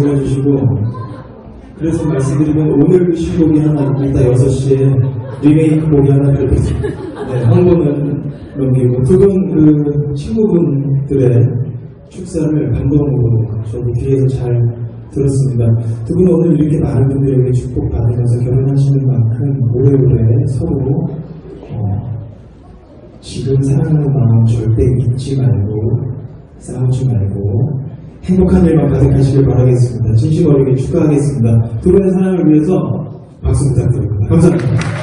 말씀을 해주시고 그래서 말씀드리면 오늘 그 신곡이 하나 이따 6시에 리메이크 곡이 하나 들어있습니다. 네, 한 번은 넘기고 두분그 친구분들의 축사를 감동으로 저도 뒤에서 잘 들었습니다. 두 분은 오늘 이렇게 많은 분들에게 축복받으면서 결혼하시는 만큼 오래오래 서로 어, 지금 사랑하는 마음 절대 잊지 말고 싸우지 말고 행복한 일만 가득하시길 바라겠습니다. 진심 어리게 축하하겠습니다. 두 분의 사랑을 위해서 박수 부탁드립니다. 감사합니다.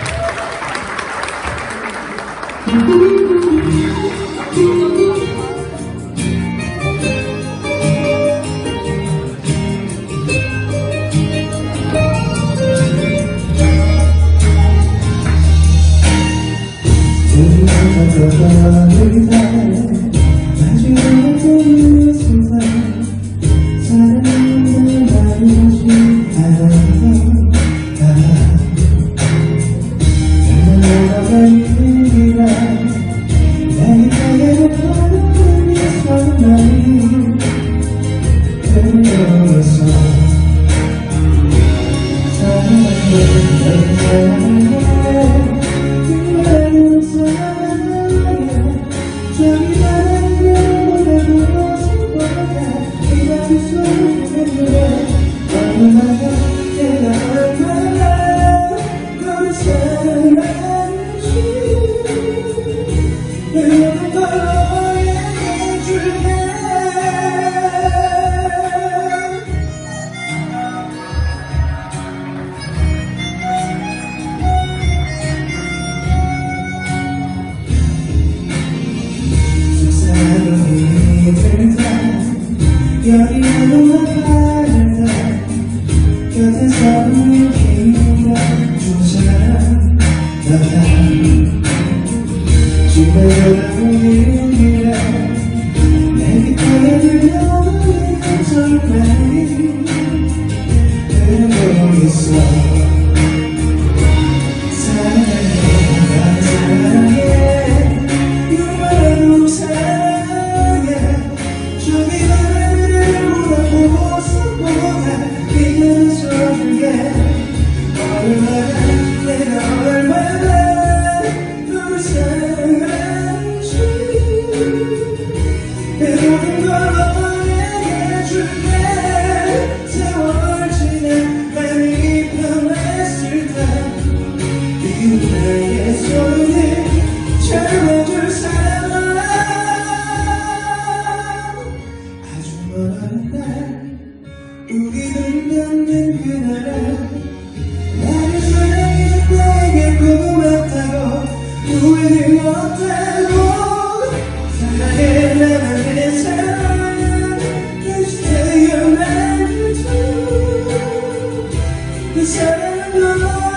주먼 우리 눈 닿는 그날 나를 사랑해 너에게 고맙다고 후회는 없다고 사랑해 나만 Dışarı dönüp